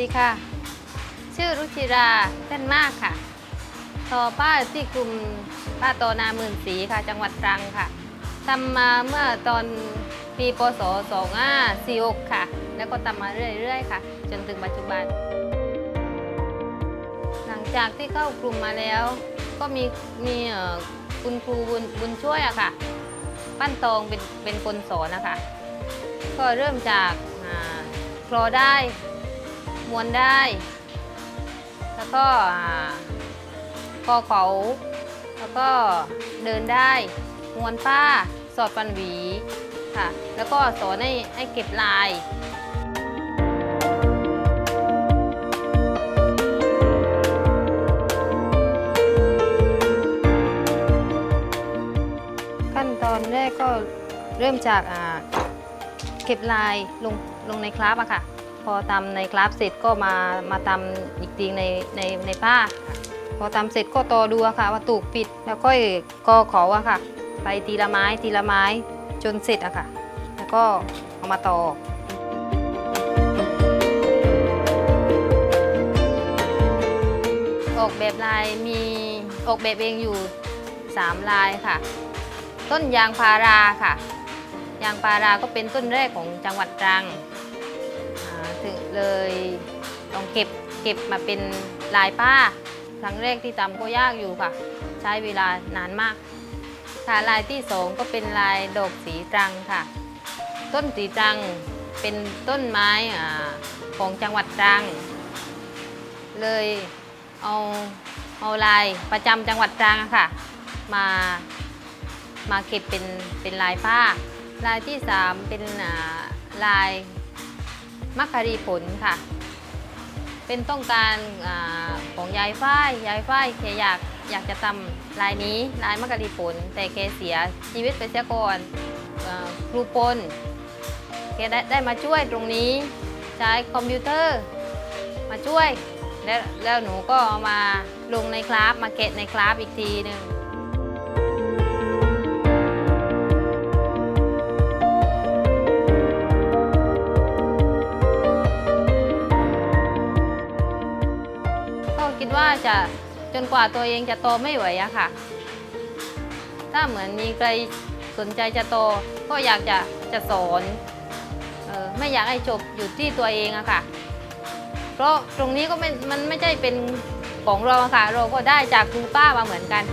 ดีค่ะ ชื่อรุจิราเส้นมากค่ะทอป้าที่กลุ่มป้าโตนาหมื่นสีค่ะ จังหวัดตรังค่ะทำมาเมื่อตอนปีพศ2546ค่ะ แล้วก็ทำมาเรื่อยๆค่ะ จนถึงปัจจุบัน หลังจากที่เข้ากลุ่มมาแล้ว ก็มีมีคุณครูบุญบุญช่วยอะค่ะ ปั้นตองเป็นเป็นคนสอนนะคะ ก็เริ่มจากคลอได้ มวนได้ แล้วก็คอเขาแล้วก็เดินได้มวนป้าสอดฟันหวีค่ะ แล้วก็สอนให้ให้เก็บลายขั้นตอนแรกก็เริ่มจากเก็บลายลงลงในคราฟอะค่ะ พอทำในคราฟเสร็จก็มามาทำอีกทีในในในผ้า พอทำเสร็จก็ต่อดูอะค่ะ ว่าถูกปิดแล้วก็กอเขาอะค่ะ ไปทีละไม้ทีละไม้จนเสร็จอะค่ะ แล้วก็เอามาต่อออกแบบลายมีออกแบบเองอยู่ 3 ลายค่ะ ต้นยางพาราค่ะ ยางพาราก็เป็นต้นแรกของจังหวัดตรัง ถึงเลยต้องเก็บเก็บมาเป็นลายป้า ครั้งแรกที่ทำก็ยากอยู่ค่ะ ใช้เวลานานมาก ค่ะลายที่สองก็เป็นลายดอกสีตรังค่ะ ต้นสีตรังเป็นต้นไม้ของจังหวัดตรัง เลยเอาเอาลายประจำจังหวัดตรังค่ะ มามาเก็บเป็นเป็นลายผ้า ลายที่ 3 เป็นลาย มักคารีผลค่ะ เป็นต้องการอาของยายฝ้ายยายฝ้ายแกอยากอยากจะทำลายนี้ลายมักกะรีผล แต่แกเสียชีวิตไปเสียก่อนครูปนแกได้ได้มาช่วยตรงนี้ใช้คอมพิวเตอร์มาช่วย แล้วแล้วหนูก็เอามาลงในคลาสมาเก็ตในคลาสอีกทีหนึ่ง คิดว่าจะจนกว่าตัวเองจะโตไม่ไหวอะค่ะ ถ้าเหมือนมีใครสนใจจะโตก็อยากจะจะสอนออไม่อยากให้จบอยู่ที่ตัวเองอะค่ะ เพราะตรงนี้ก็ม่มันไม่ใช่เป็นของเราค่ะ เราก็ได้จากครูป้ามาเหมือนกัน